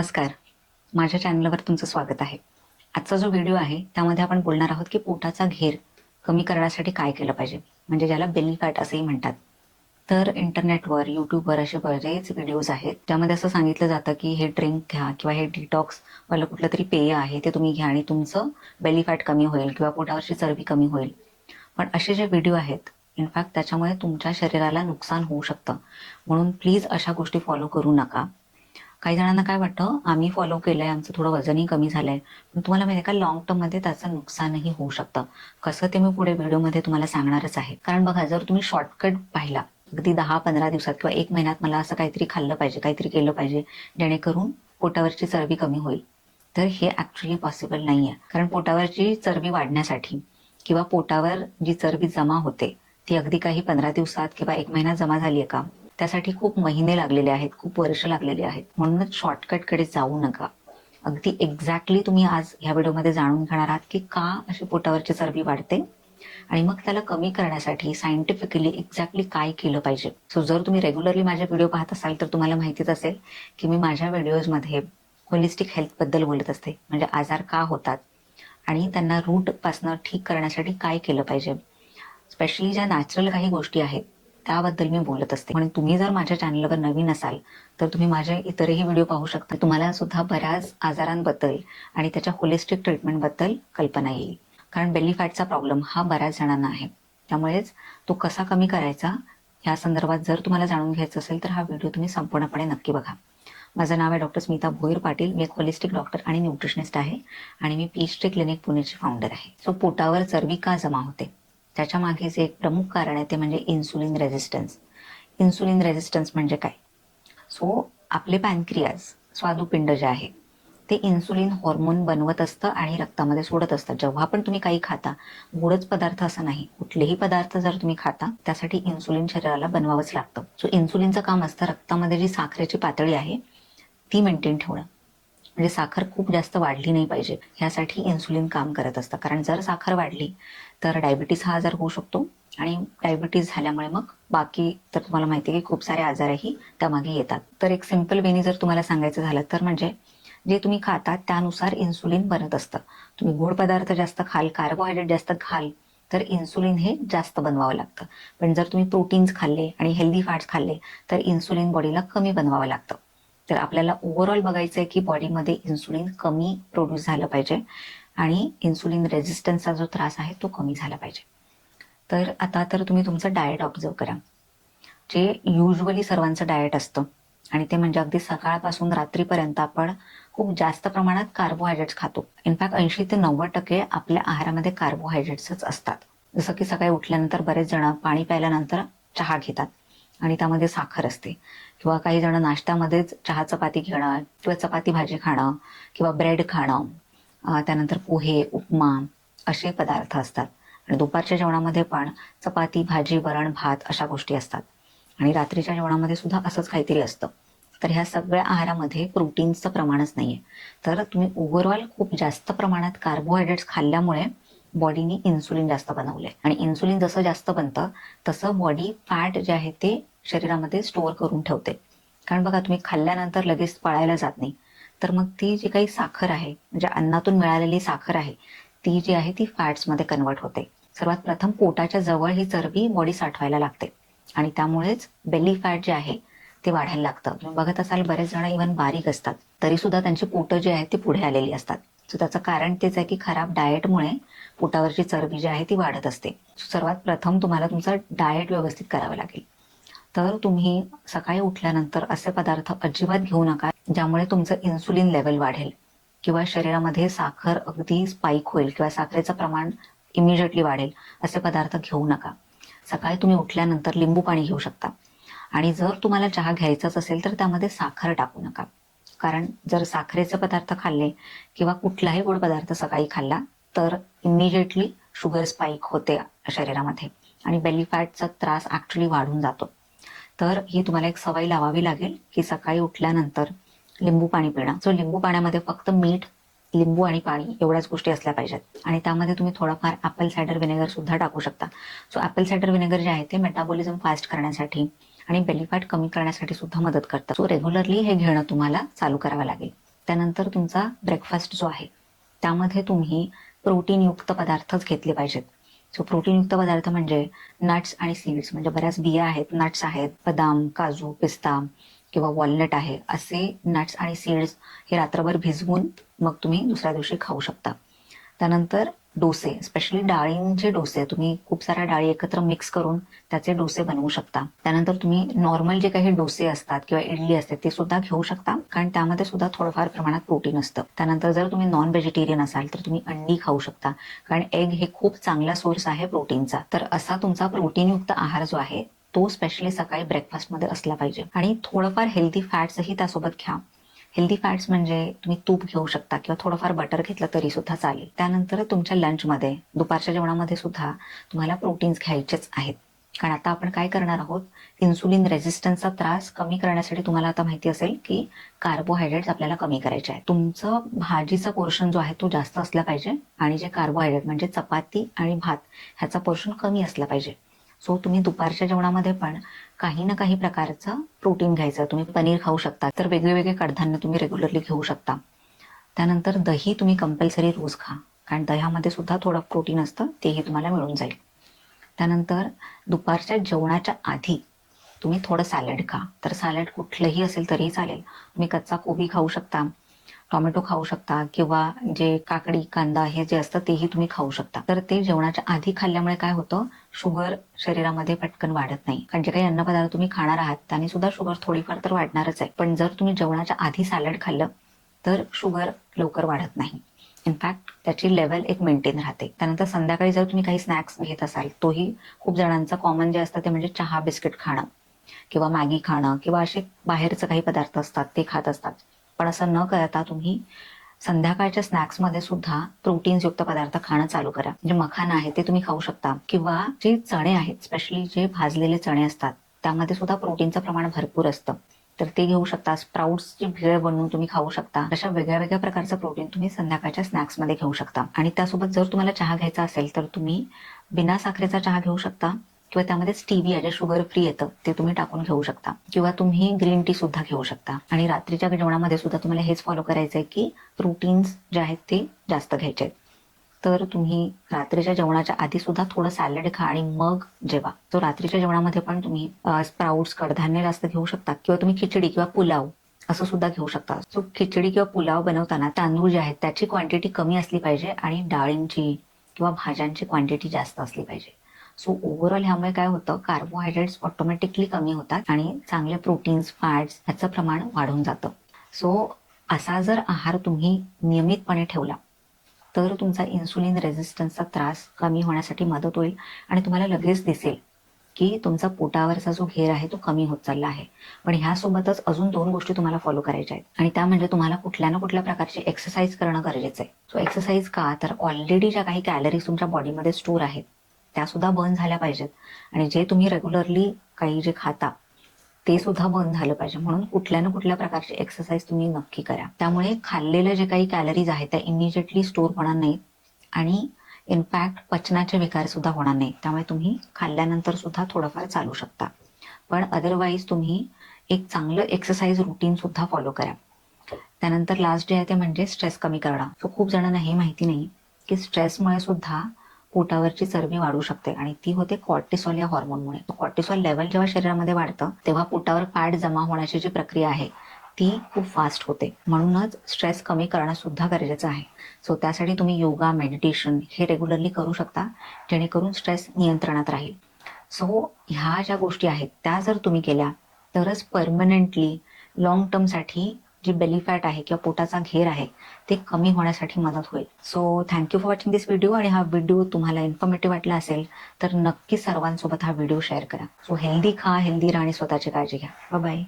नमस्कार. माझ्या चॅनलवर तुमचं स्वागत आहे. आजचा जो व्हिडिओ आहे त्यामध्ये आपण बोलणार आहोत की पोटाचा घेर कमी करण्यासाठी काय केलं पाहिजे? म्हणजे ज्याला बेली फॅट असंही म्हणतात. तर इंटरनेटवर यूट्यूबवर असे बरेच व्हिडिओज आहेत त्यामध्ये असं सांगितलं जातं की हे ड्रिंक घ्या किंवा हे डिटॉक्स वालं कुठलं तरी पेय आहे ते तुम्ही घ्या आणि तुमचं बेली फॅट कमी होईल किंवा पोटावरची चरबी कमी होईल. पण असे जे व्हिडिओ आहेत इनफॅक्ट त्याच्यामुळे तुमच्या शरीराला नुकसान होऊ शकतं. म्हणून प्लीज अशा गोष्टी फॉलो करू नका. काही जणांना काय वाटतं आम्ही फॉलो केलंय आमचं थोडं वजनही कमी झालंय. पण तुम्हाला माहिती आहे का लॉंग टर्ममध्ये त्याचं नुकसानही होऊ शकतं. कसं ते मी पुढे व्हिडिओमध्ये तुम्हाला सांगणारच आहे. कारण बघा जर तुम्ही शॉर्टकट पाहिला अगदी दहा पंधरा दिवसात किंवा एक महिन्यात मला असं काहीतरी खाल्लं पाहिजे काहीतरी केलं पाहिजे जेणेकरून पोटावरची चरबी कमी होईल. तर हे ऍक्च्युली पॉसिबल नाही आहे कारण पोटावरची चरबी वाढण्यासाठी किंवा पोटावर जी चरबी जमा होते ती अगदी काही पंधरा दिवसात किंवा एक महिन्यात जमा झाली आहे का त्यासाठी खूप महिने लागलेले आहेत खूप वर्ष लागलेली आहेत. म्हणूनच शॉर्टकटकडे जाऊ नका. अगदी एक्झॅक्टली तुम्ही आज ह्या व्हिडिओमध्ये जाणून घेणार आहात की का अशी पोटावरची चरबी वाढते आणि मग त्याला कमी करण्यासाठी सायंटिफिकली एक्झॅक्टली काय केलं पाहिजे. सो जर तुम्ही रेग्युलरली माझे व्हिडिओ पाहत असाल तर तुम्हाला माहितीच असेल की मी माझ्या व्हिडिओजमध्ये होलिस्टिक हेल्थबद्दल बोलत असते. म्हणजे आजार का होतात आणि त्यांना रूटपासनं ठीक करण्यासाठी काय केलं पाहिजे. स्पेशली ज्या नॅचरल काही गोष्टी आहेत त्याबद्दल मी बोलत असते. म्हणून तुम्ही जर माझ्या चॅनलवर नवीन असाल तर तुम्ही माझे इतरही व्हिडिओ पाहू शकता. तुम्हाला सुद्धा बऱ्याच आजारांबद्दल आणि त्याच्या होलिस्टिक ट्रीटमेंटबद्दल कल्पना येईल. कारण बेली फॅटचा प्रॉब्लेम हा बऱ्याच जणांना आहे. त्यामुळेच तो कसा कमी करायचा या संदर्भात जर तुम्हाला जाणून घ्यायचं असेल तर हा व्हिडिओ तुम्ही संपूर्णपणे नक्की बघा. माझं नाव आहे डॉक्टर स्मिता भोईर पाटील. मी एक होलिस्टिक डॉक्टर आणि न्यूट्रिशनिस्ट आहे आणि मी पीच क्लिनिक पुणेची फाउंडर आहे. सो पोटावर चरबी का जमा होते? त्याच्यामागे जे एक प्रमुख कारण आहे ते म्हणजे इन्सुलिन रेझिस्टन्स इन्सुलिन रेझिस्टन्स म्हणजे काय? सो आपले पॅनक्रियाज स्वादुपिंड जे आहे ते इन्सुलिन हॉर्मोन बनवत असतं आणि रक्तामध्ये सोडत असतं. जेव्हा पण तुम्ही काही खाता गोडच पदार्थ असं नाही. कुठलेही पदार्थ जर तुम्ही खाता त्यासाठी इन्सुलिन शरीराला बनवावंच लागतं. सो इन्सुलिनचं काम असतं रक्तामध्ये जी साखरेची पातळी आहे ती मेंटेन ठेवणं. म्हणजे साखर खूप जास्त वाढली नाही पाहिजे. ह्यासाठी इन्सुलिन काम करत असतं. कारण जर साखर वाढली तर डायबिटीस हा आजार होऊ शकतो. आणि डायबिटीस झाल्यामुळे मग बाकी तर तुम्हाला माहिती आहे की खूप सारे आजारही त्यामागे येतात. तर एक सिंपल वेनी जर तुम्हाला सांगायचं झालं तर म्हणजे जे तुम्ही खाता त्यानुसार इन्सुलिन बनत असतं. तुम्ही गोड पदार्थ जास्त खाल कार्बोहायड्रेट जास्त खाल तर इन्सुलिन हे जास्त बनवावं लागतं. पण जर तुम्ही प्रोटीन्स खाल्ले आणि हेल्दी फॅट्स खाल्ले तर इन्सुलिन बॉडीला कमी बनवावं लागतं. तर आपल्याला ओव्हरऑल बघायचं आहे की बॉडीमध्ये इन्सुलिन कमी प्रोड्यूस झालं पाहिजे आणि इन्सुलिन रेझिस्टन्सचा जो त्रास आहे तो कमी झाला पाहिजे. तर आता तर तुम्ही तुमचं डाएट ऑब्झर्व करा. जे युजली सर्वांचं डाएट असतं आणि ते म्हणजे अगदी सकाळपासून रात्रीपर्यंत आपण खूप जास्त प्रमाणात कार्बोहायड्रेट्स खातो. इनफॅक्ट ऐंशी ते नव्वद टक्के आपल्या आहारामध्ये कार्बोहायड्रेट्सच असतात. जसं की सकाळी उठल्यानंतर बरेच जण पाणी प्यायल्यानंतर चहा घेतात. आणि त्यामध्ये साखर असते. किंवा काही जण नाश्त्यामध्येच चहा चपाती घेणं किंवा चपाती भाजी खाणं किंवा ब्रेड खाणं त्यानंतर पोहे उपमा असे पदार्थ असतात. आणि दुपारच्या जेवणामध्ये पण चपाती भाजी वरण भात अशा गोष्टी असतात. आणि रात्रीच्या जेवणामध्ये सुद्धा असंच काहीतरी असतं. तर ह्या सगळ्या आहारामध्ये प्रोटीन्सचं प्रमाणच नाहीये. तर तुम्ही ओव्हरऑल खूप जास्त प्रमाणात कार्बोहायड्रेट्स खाल्ल्यामुळे बॉडीने इन्सुलिन जास्त बनवलंय. आणि इन्सुलिन जसं जास्त बनतं तसं बॉडी फॅट जे आहे ते शरीरामध्ये स्टोअर करून ठेवते. कारण बघा तुम्ही खाल्ल्यानंतर लगेच पळायला जात नाही. तर मग ती जी काही साखर आहे म्हणजे अन्नातून मिळालेली साखर आहे ती जी आहे ती फॅट्समध्ये कन्वर्ट होते. सर्वात प्रथम पोटाच्या जवळ ही चरबी बॉडी साठवायला लागते. आणि त्यामुळेच बेली फॅट जे आहे ते वाढायला लागतं. बघत असाल बरेच जण इव्हन बारीक असतात. तरी सुद्धा त्यांची पोटं जी आहेत ती पुढे आलेली असतात. सो त्याचं कारण तेच आहे की खराब डाएटमुळे पोटावरची चरबी जी आहे ती वाढत असते. सर्वात प्रथम तुम्हाला तुमचं डाएट व्यवस्थित करावं लागेल. तर तुम्ही सकाळी उठल्यानंतर असे पदार्थ अजिबात घेऊ नका ज्यामुळे तुमचं इन्सुलिन लेवल वाढेल किंवा शरीरामध्ये साखर अगदी स्पाईक होईल किंवा साखरेचं प्रमाण इमिजिएटली वाढेल असे पदार्थ घेऊ नका. सकाळी तुम्ही उठल्यानंतर लिंबू पाणी घेऊ शकता. आणि जर तुम्हाला चहा घ्यायचाच असेल तर त्यामध्ये साखर टाकू नका. कारण जर साखरेचे पदार्थ खाल्ले किंवा कुठलाही गोड पदार्थ सकाळी खाल्ला तर इमिजिएटली शुगर स्पाईक होते शरीरामध्ये आणि बेली फॅटचा त्रास ऍक्च्युली वाढून जातो. तर ही तुम्हाला एक सवय लावावी लागेल की सकाळी उठल्यानंतर लिंबू पाणी पिणं. जो लिंबू पाण्यामध्ये फक्त मीठ लिंबू आणि पाणी एवढ्याच गोष्टी असल्या पाहिजेत. आणि त्यामध्ये तुम्ही थोडंफार ॲपल सायडर विनेगर सुद्धा टाकू शकता. सो ॲपल सायडर विनेगर जे आहे ते मेटाबॉलिझम फास्ट करण्यासाठी आणि बेलीफॅट कमी करण्यासाठी सुद्धा मदत करतात. सो रेग्युलरली हे घेणं तुम्हाला चालू करावं लागेल. त्यानंतर तुमचा ब्रेकफास्ट जो आहे त्यामध्ये तुम्ही प्रोटीनयुक्त पदार्थच घेतले पाहिजेत. सो प्रोटीनयुक्त पदार्थ म्हणजे नट्स आणि सीड्स म्हणजे बऱ्याच बिया आहेत नट्स आहेत बदाम काजू पिस्ता किंवा वॉलनट आहे असे नट्स आणि सीड्स हे रात्रभर भिजवून मग तुम्ही दुसऱ्या दिवशी खाऊ शकता. त्यानंतर डोसे स्पेशली डाळींचे डोसे. तुम्ही खूप साऱ्या डाळी एकत्र मिक्स करून त्याचे डोसे बनवू शकता. त्यानंतर तुम्ही नॉर्मल जे काही डोसे असतात किंवा इडली असते ते सुद्धा घेऊ शकता. कारण त्यामध्ये सुद्धा थोडंफार प्रमाणात प्रोटीन असतं. त्यानंतर जर तुम्ही नॉन व्हेजिटेरियन असाल तर तुम्ही अंडी खाऊ शकता. कारण एग हे खूप चांगला सोर्स आहे प्रोटीनचा तर असा तुमचा प्रोटीनयुक्त आहार जो आहे तो स्पेशली सकाळी ब्रेकफास्टमध्ये असला पाहिजे. आणि थोडंफार हेल्दी फॅट्सही त्यासोबत घ्या. हेल्दी फॅट्स म्हणजे तुम्ही तूप घेऊ शकता किंवा थोडंफार बटर घेतलं तरी सुद्धा चालेल. त्यानंतर तुमच्या लंचमध्ये दुपारच्या जेवणामध्ये सुद्धा तुम्हाला प्रोटीन्स घ्यायचेच आहेत. कारण आता आपण काय करणार आहोत? इन्सुलिन रेझिस्टन्सचा त्रास कमी करण्यासाठी तुम्हाला आता माहिती असेल की कार्बोहायड्रेट्स आपल्याला कमी करायचे आहे तुमचं भाजीचा पोर्शन जो आहे तो जास्त असला पाहिजे आणि जे कार्बोहायड्रेट म्हणजे चपाती आणि भात ह्याचा पोर्शन कमी असला पाहिजे. सो तुम्ही दुपारच्या जेवणामध्ये पण काही ना काही प्रकारचं प्रोटीन घ्यायचं. तुम्ही पनीर खाऊ शकता तर वेगवेगळे कडधान्य तुम्ही रेग्युलरली घेऊ शकता. त्यानंतर दही तुम्ही कंपल्सरी रोज खा कारण दह्यामध्ये सुद्धा थोडं प्रोटीन असतं तेही तुम्हाला मिळून जाईल. त्यानंतर दुपारच्या जेवणाच्या आधी तुम्ही थोडं सॅलड खा. तर सॅलड कुठलंही असेल तरीही चालेल. तुम्ही कच्चा कोबी खाऊ शकता टोमॅटो खाऊ शकता किंवा जे काकडी कांदा हे जे असतं तेही तुम्ही खाऊ शकता. तर ते जेवणाच्या आधी खाल्ल्यामुळे काय होतं? शुगर शरीरामध्ये पटकन वाढत नाही. कारण जे काही अन्नपदार्थ तुम्ही खाणार आहात त्याने सुद्धा शुगर थोडीफार तर वाढणारच आहे. पण जर तुम्ही जेवणाच्या आधी सॅलड खाल्लं तर शुगर लवकर वाढत नाही. इनफॅक्ट त्याची लेवल एक मेंटेन राहते. त्यानंतर संध्याकाळी जर तुम्ही काही स्नॅक्स घेत असाल तोही खूप जणांचा कॉमन जे असतं ते म्हणजे चहा बिस्किट खाणं किंवा मॅगी खाणं किंवा असे बाहेरचे काही पदार्थ असतात ते खात असतात. पण असं न करता तुम्ही संध्याकाळच्या स्नॅक्समध्ये सुद्धा प्रोटीन्स युक्त पदार्थ खाणं चालू करा. जे मखाना आहे ते तुम्ही खाऊ शकता. किंवा जे चणे आहेत स्पेशली जे भाजलेले चणे असतात त्यामध्ये सुद्धा प्रोटीनचं प्रमाण भरपूर असतं. तर ते घेऊ शकता. स्प्राउट्सची भेळ बनवून तुम्ही खाऊ शकता. अशा वेगळ्या वेगळ्या प्रकारचं प्रोटीन तुम्ही संध्याकाळच्या स्नॅक्समध्ये घेऊ शकता. आणि त्यासोबत जर तुम्हाला चहा घ्यायचा असेल तर तुम्ही बिना साखरेचा चहा घेऊ शकता. किंवा त्यामध्ये स्टीविया जे शुगर फ्री येतं ते तुम्ही टाकून घेऊ शकता. किंवा तुम्ही ग्रीन टी सुद्धा घेऊ शकता. आणि रात्रीच्या जेवणामध्ये सुद्धा तुम्हाला हेच फॉलो करायचं आहे की प्रोटीन्स जे आहेत ते जास्त घ्यायचे आहेत. तर तुम्ही रात्रीच्या जेवणाच्या आधी सुद्धा थोडं सॅलड खा आणि मग जेवा. तो रात्रीच्या जेवणामध्ये पण तुम्ही स्प्राउट्स कडधान्य जास्त घेऊ शकता. किंवा तुम्ही खिचडी किंवा पुलाव असं सुद्धा घेऊ शकता. सो खिचडी किंवा पुलाव बनवताना तांदूळ जे आहेत त्याची क्वांटिटी कमी असली पाहिजे आणि डाळींची किंवा भाज्यांची क्वांटिटी जास्त असली पाहिजे. सो ओव्हरऑल ह्यामुळे काय होतं? कार्बोहायड्रेट्स ऑटोमॅटिकली कमी होतात आणि चांगले प्रोटीन्स फॅट्स ह्याचं प्रमाण वाढून जातं. सो असा जर आहार तुम्ही नियमितपणे ठेवला तर तुमचा इन्सुलिन रेझिस्टन्सचा त्रास कमी होण्यासाठी मदत होईल आणि तुम्हाला लगेच दिसेल की तुमचा पोटावरचा जो घेर आहे तो कमी होत चालला आहे. पण ह्यासोबतच अजून दोन गोष्टी तुम्हाला फॉलो करायच्या आहेत. आणि त्या म्हणजे तुम्हाला कुठल्या ना कुठल्या प्रकारची एक्सरसाइज करणं गरजेचं आहे. सो एक्सरसाइज का? तर ऑलरेडी ज्या काही कॅलरीज तुमच्या बॉडीमध्ये स्टोर आहेत त्या सुद्धा बंद झाल्या पाहिजेत. आणि जे तुम्ही रेग्युलरली काही जे खाता ते सुद्धा बंद झालं पाहिजे. म्हणून कुठल्या ना कुठल्या प्रकारची एक्सरसाइज तुम्ही नक्की करा. त्यामुळे खाल्लेले जे काही कॅलरीज आहेत त्या इमिजिएटली स्टोर होणार नाहीत. आणि इनफॅक्ट पचनाचे विकार सुद्धा होणार नाही त्यामुळे तुम्ही खाल्ल्यानंतर सुद्धा थोडंफार चालू शकता. पण अदरवाईज तुम्ही एक चांगलं एक्सरसाइज रुटीन सुद्धा फॉलो करा. त्यानंतर लास्ट जे आहे ते म्हणजे स्ट्रेस कमी करणं. सो खूप जणांना हे माहिती नाही की स्ट्रेसमुळे सुद्धा पोटावरची चरबी वाढू शकते आणि ती होते कॉर्टिसॉल या हॉर्मोनमुळे कॉर्टिसॉल लेवल जेव्हा शरीरामध्ये वाढतं तेव्हा पोटावर फॅट जमा होण्याची जी प्रक्रिया आहे ती खूप फास्ट होते. म्हणूनच स्ट्रेस कमी करणं सुद्धा गरजेचं आहे. सो त्यासाठी तुम्ही योगा मेडिटेशन हे रेग्युलरली करू शकता जेणेकरून स्ट्रेस नियंत्रणात राहील. सो ह्या ज्या गोष्टी आहेत त्या जर तुम्ही केल्या तरच परमनंटली लॉंग टर्मसाठी जी बेली फॅट आहे किंवा पोटाचा घेर आहे ते कमी होण्यासाठी मदत होईल. So thank you for watching this video आणि हा व्हिडिओ तुम्हाला इन्फॉर्मेटिव्ह वाटला असेल तर नक्की सर्वांसोबत हा व्हिडिओ शेअर करा. सो हेल्दी खा हेल्दी राहा आणि स्वतःची काळजी घ्या. बाय